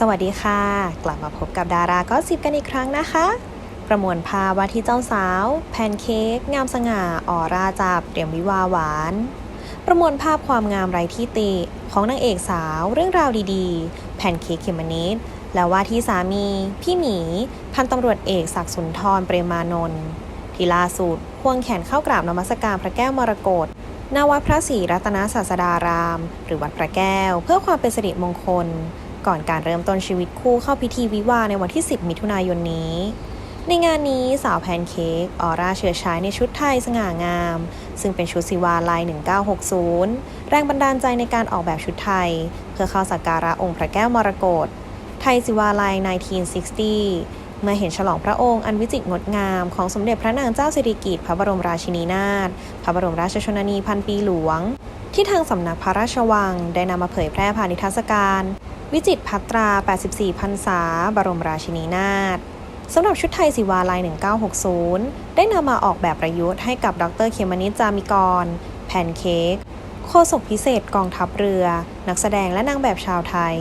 สวัสดีค่ะ กลับมาพบกับดาราก็สิบกันอีกครั้งนะคะ ประมวลภาพว่าที่เจ้าสาว แพนเค้กงามสง่าออราจับเตรียมวิวาหวาน ประมวลภาพความงามไร้ที่ติ ของนางเอกสาวเรื่องราวดีๆ แพนเค้กเขมนิดและว่าที่สามี พี่หมี พันตำรวจเอกศักดิ์สุนทรเปรมานนท์ที่ล่าสุดควงแขนเข้ากราบนมัสการพระแก้วมรกตณวัดพระศรีรัตนศาสดาราม หรือวัดพระแก้ว เพื่อความเป็นสิริมงคล ก่อนการเริ่มต้นชีวิตคู่เข้าพิธีวิวาในวันที่ 10 มิถุนายนนี้ ในงานนี้สาวแพนเค้กออร่าเชื้อชายในชุดไทยสง่างาม ซึ่งเป็นชุดสิวาลาย 1960 แรงบันดาลใจในการออกแบบชุดไทย เพื่อเข้าสักการะองค์พระแก้วมรกตไทยสิวาลาย 1960เมื่อเห็นฉลองพระองค์อันวิจิตรงดงามของสมเด็จพระนางเจ้าสิริกิติ์พระบรมราชินีนาถ พระบรมราชชนนีพันปีหลวง ที่ทางสำนักพระราชวังได้นำมาเผยแพร่ผ่านนิทรรศการ วิจิตพัตรา 84พรรษา บรมราชินีนาถสำหรับชุดไทยศิวาลัย1960 ได้นำมาออกแบบประยุกต์ให้กับดรเคมานิตจามิกร แพนเค้กโฆษกพิเศษกองทัพเรือ นักแสดงและนางแบบชาวไทย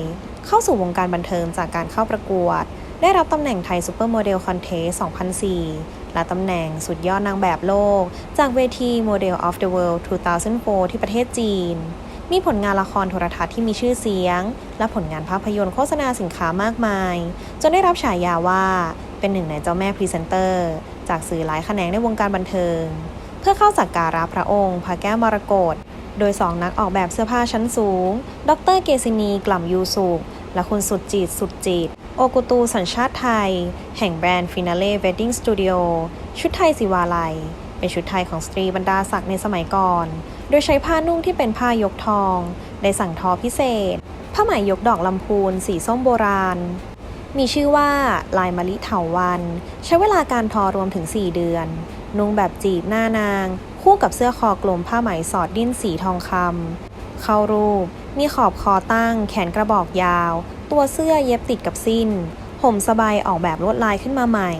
เข้าสู่วงการบันเทิงจากการเข้าประกวด ได้รับตำแหน่งไทยซูเปอร์โมเดลคอนเทส2004 และตำแหน่งสุดยอดนางแบบโลก จากเวที Model of the World 2004 ที่ประเทศจีน มีผลงานละครโทรทัศน์ที่มีชื่อเสียง และผลงานภาพยนตร์โฆษณาสินค้ามากมาย จนได้รับฉายาว่าเป็นหนึ่งในเจ้าแม่พรีเซนเตอร์ จากสื่อหลายแขนงในวงการบันเทิง เพื่อเข้าสักการะพระองค์พระแก้วมรกตโดยสองนักออกแบบเสื้อผ้าชั้นสูง ดรเกษินีกล่ำยูสุกและคุณสุดจิตสุดจิต โอกุตูสัญชาติไทย แห่งแบรนด์ฟินาเล่เวดดิ้งสตูดิโอชุดไทยสิวาลัย เป็นชุดไทยของสตรีบรรดาศักดิ์ในสมัยก่อน โดยใช้ผ้านุ่งที่เป็นผ้ายกทอง ได้สั่งทอพิเศษ ผ้าไหมยกดอกลำพูนสีส้มโบราณ มีชื่อว่าลายมะลิเถาวัน ใช้เวลาการทอรวมถึง 4 เดือน นุ่งแบบจีบหน้านาง คู่กับเสื้อคอกลมผ้าไหมสอดดิ้นสีทองคำเข้ารูป มีขอบคอตั้ง แขนกระบอกยาว ตัวเสื้อเย็บติดกับสิ้นห่มสบายออกแบบลวดลายขึ้นมาใหม่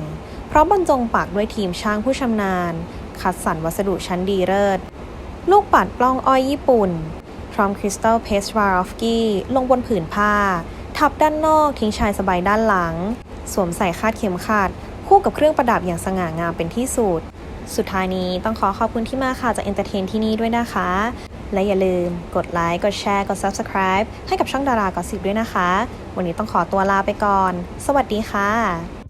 เพราะบรรจงปักด้วยทีมช่างผู้ชำนาญ คัดสรรวัสดุชั้นดีเลิศ ลูกปัดปล้องอ้อยญี่ปุ่น พร้อมคริสตัลเพสวารอฟกี้ลงบนผืนผ้า ทับด้านนอกทิ้งชายสบายด้านหลัง สวมใส่คาดเข็มขัด คู่กับเครื่องประดับอย่างสง่างามเป็นที่สุด สุดท้ายนี้ต้องขอขอบคุณที่มาค่ะจากเอนเตอร์เทนที่นี่ด้วยนะคะ และอย่าลืมกดไลค์ กดแชร์ กด Subscribe ให้กับช่องดารากอสิบด้วยนะคะ วันนี้ต้องขอตัวลาไปก่อน สวัสดีค่ะ